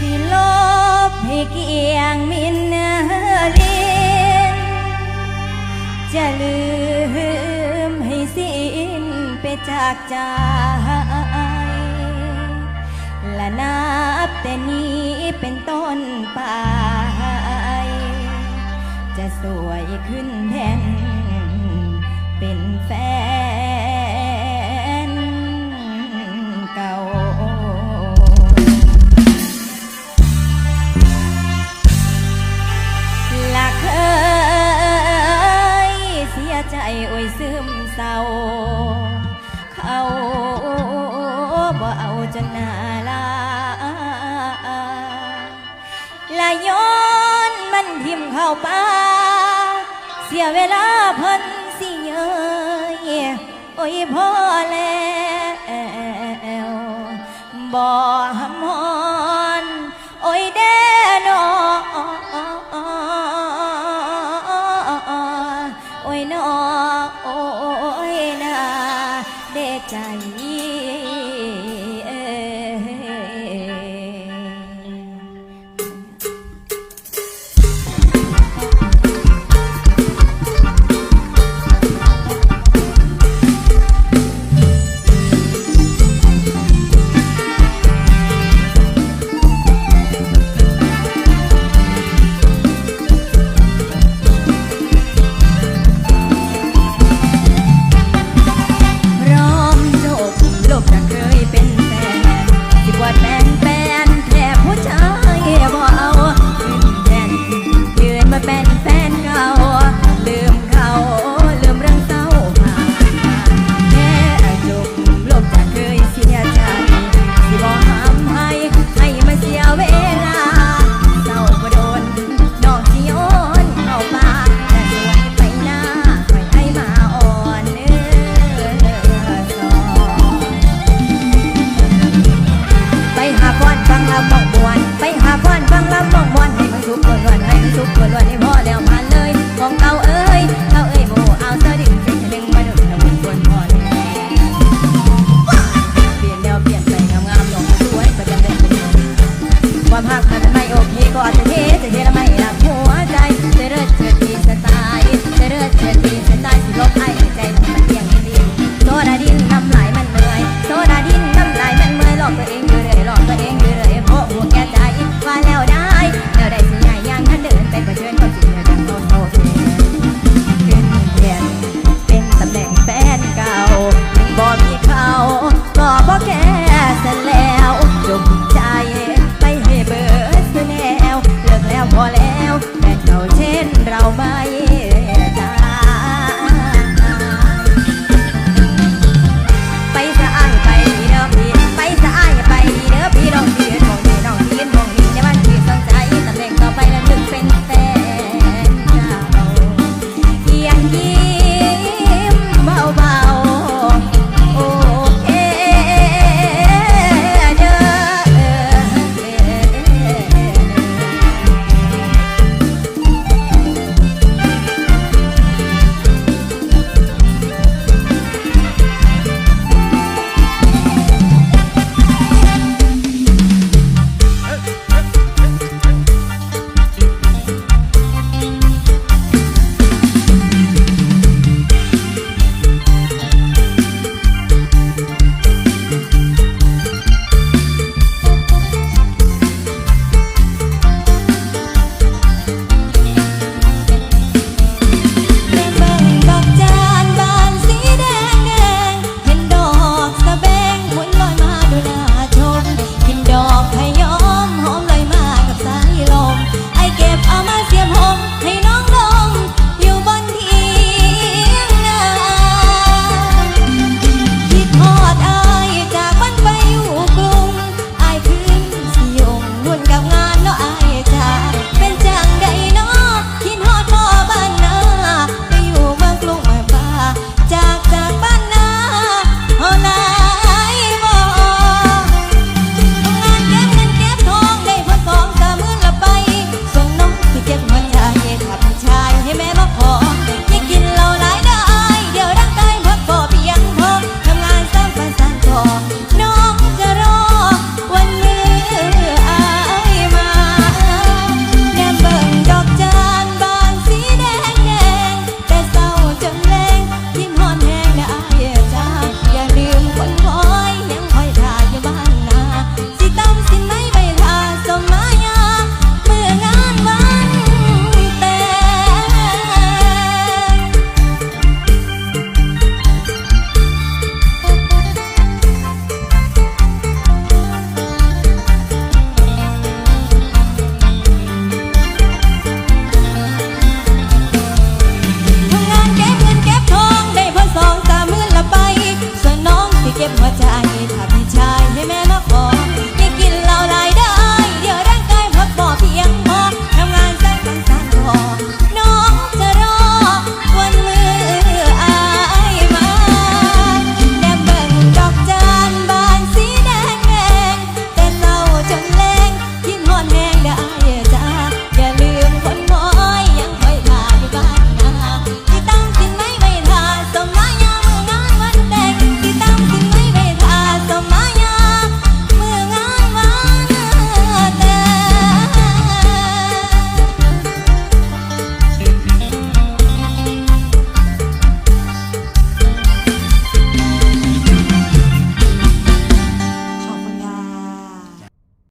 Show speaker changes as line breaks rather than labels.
ที่ลบให้เกียงมินเนื้อลินจะลืมให้สิ้นไปจากใจและนับแต่นี้เป็นต้นไป จะสวยขึ้นแทน ใจโอ้ยซึมเศร้า เขาบ่เอาจนหนาลาละย้อนมันทิมเข้าปาเสียเวลาเพิ่นสิเยยโอ้ยพอแล้วบ่หมหอ